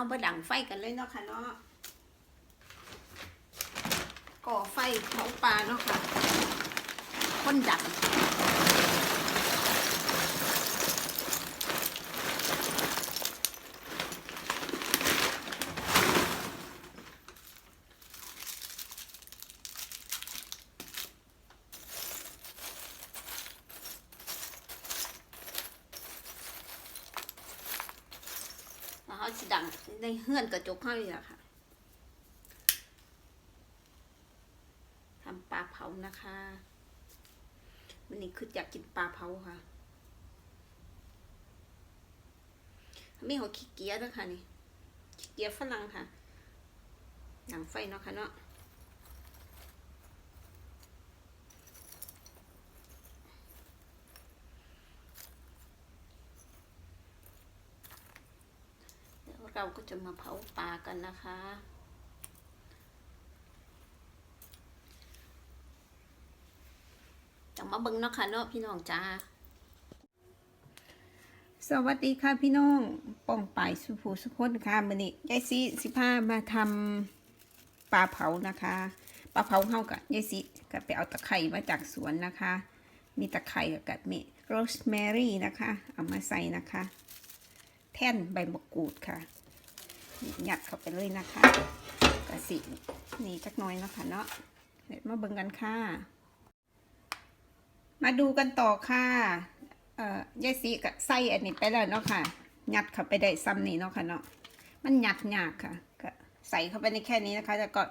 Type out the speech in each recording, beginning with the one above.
เอาไปดังไฟกันเลยเนาะค่ะเนาะก่อไฟเผาปลาเนาะค่ะ คนดัง แสิดังในเฮือนกระจกเขาเลยล่ะค่ะทำปลาเผานะคะวันนี้คืออยากกินปลาเผาค่ะไม่หัวขี้เกียจนะคะนี่ขี้เกียจฝรั่งค่ะหนังไฟเนาะค่ะเนาะ เดี๋ยวเราก็จะมาเผาปลากันนะคะ จังมาเบิ่งเนาะค่ะเนาะพี่น้องจ้า สวัสดีค่ะพี่น้องป้องป่ายสุภูสุคนค่ะมื้อนี้ยายซีสิพามาทำปลาเผานะคะ ปลาเผาเฮากับยายซีก็ไปเอาตะไคร่มาจากสวนนะคะ มีตะไคร่กับมีโรสแมรี่นะคะ เอามาใส่นะคะแท่นใบมะกรูดค่ะ หยัดเข้าไปเลยนะคะกระสินี่จักน้อยนะคะเนาะเดี๋ยวมาเบิ่งกันค่ะ มาดูกันต่อค่ะเอ่อยายสีก็ใส่อันนี้ไปแล้วเนาะค่ะหยัดเข้าไปได้ซ้ำนี่เนาะค่ะเนาะมันหยัดยากค่ะก็ใส่เข้าไปในแค่นี้นะคะแล้วก็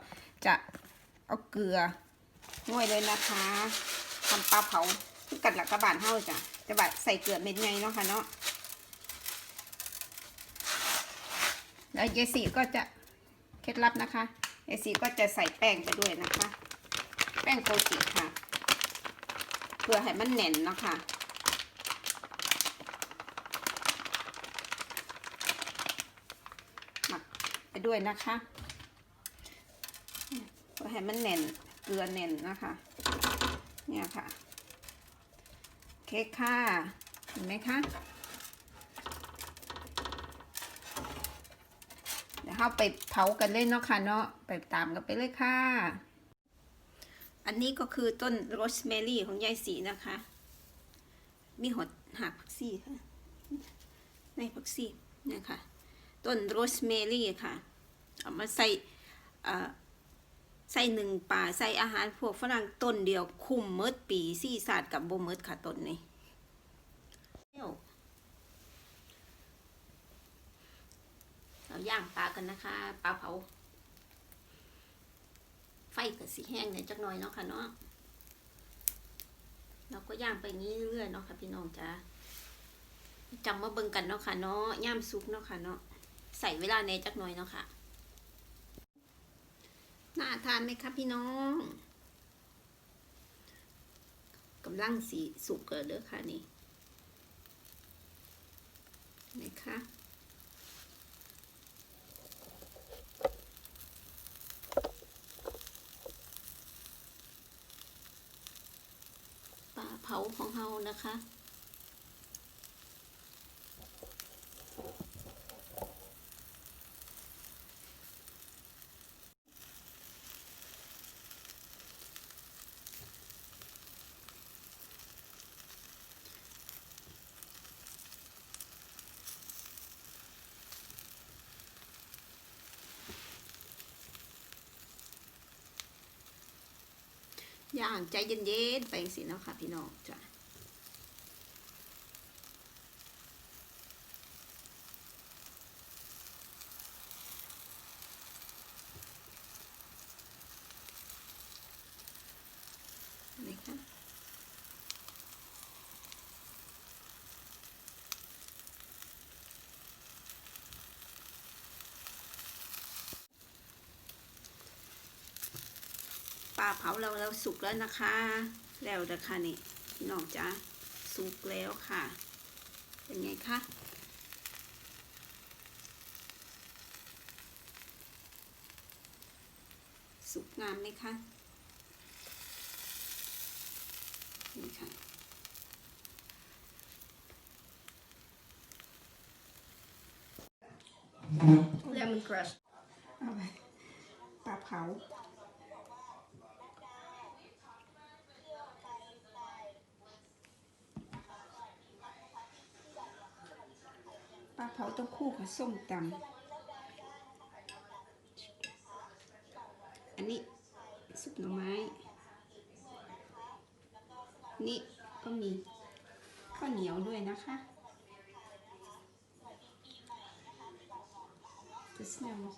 จะเอาเกลือง่วยเลยนะคะทำปลาเผาคือกัดหลักกระบาดเท่าจ้ะจะบาดใส่เกลือเม็ดไงเนาะค่ะเนาะ แล้วยายสีก็จะเคล็ดลับนะคะยายสีก็จะใส่แป้งไปด้วยนะคะ แป้งโกจิค่ะ เพื่อให้มันแน่นเนาะค่ะหมักไปด้วยนะคะเพื่อให้มันแน่นเกลือแน่นนะคะ เนี่ยค่ะ เค้กค่ะเห็นไหมคะ เดี๋ยวเราไปเผากันเลยเนาะค่ะเนาะไปตามกันไปเลยค่ะ อันนี้ก็คือต้นโรสแมรี่ของยายสีนะคะ มีหดหักผักซี่ค่ะ ในผักซี่เนี่ยค่ะต้นโรสแมรี่ค่ะ เอามาใส่ใส่หนึ่งป่าใส่อาหารพวกฝรั่งต้นเดียวคุมเมิดปีซี่ศาสตร์กับโบเมิดค่ะต้นนี้ เราย่างปลากันนะคะปลาเผา ไฟกับสีแห้งเนี่ยจักหน่อยเนาะค่ะเนาะเราก็ย่างไปงี้เรื่อยๆเนาะค่ะพี่น้องจ้าจำมาเบิ่งกันเนาะค่ะเนาะย่ามซุกเนาะค่ะเนาะใส่เวลาในจักหน่อยเนาะค่ะน่าทานไหมคะพี่น้องกำลังสีสุกเกิดเด้อค่ะนี่นะคะปลา เผาของเฮานะคะ ย่างใจเย็นๆไปสิเนาะค่ะพี่น้องจ้ะนี่ค่ะ ปลาเผาเราเราสุกแล้วนะคะ แล้วนะคะนี่พี่น้องจ้ะสุกแล้วค่ะ เป็นไงคะสุกงามไหมคะนี่ค่ะแล้ว lemongrass. เอาไปปลาเผา เขาต้องคู่กับส้มตำอันนี้ซุปหน่อไม้ นี่ก็มีข้าวเหนียวด้วยนะคะ The smell is